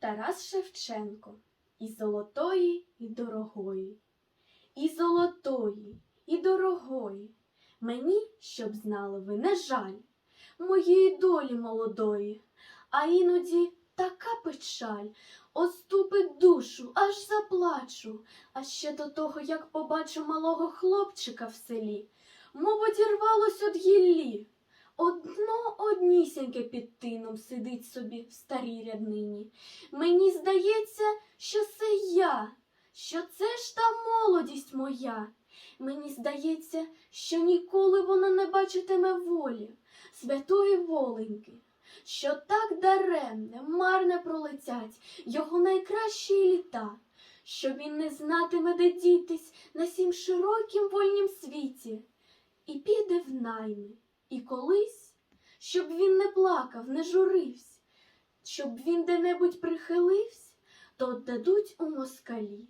Тарас Шевченко і золотої, і дорогої, і золотої, і дорогої. Мені, щоб знали ви, не жаль моєї долі молодої, а іноді така печаль оступить душу, аж заплачу. А ще до того, як побачу малого хлопчика в селі, мов одірвалось однісіньке під тином сидить собі в старій ряднині. Мені здається, що це я, що це ж та молодість моя. Мені здається, що ніколи вона не бачитиме волі, святої воленьки, що так даремне, марне пролетять його найкращі літа, що він не знатиме, де дітись на сім широкім вольнім світі, і піде в найми, і колись, щоб він не плакав, не журився, щоб він де-небудь прихилився, то дадуть у москалі.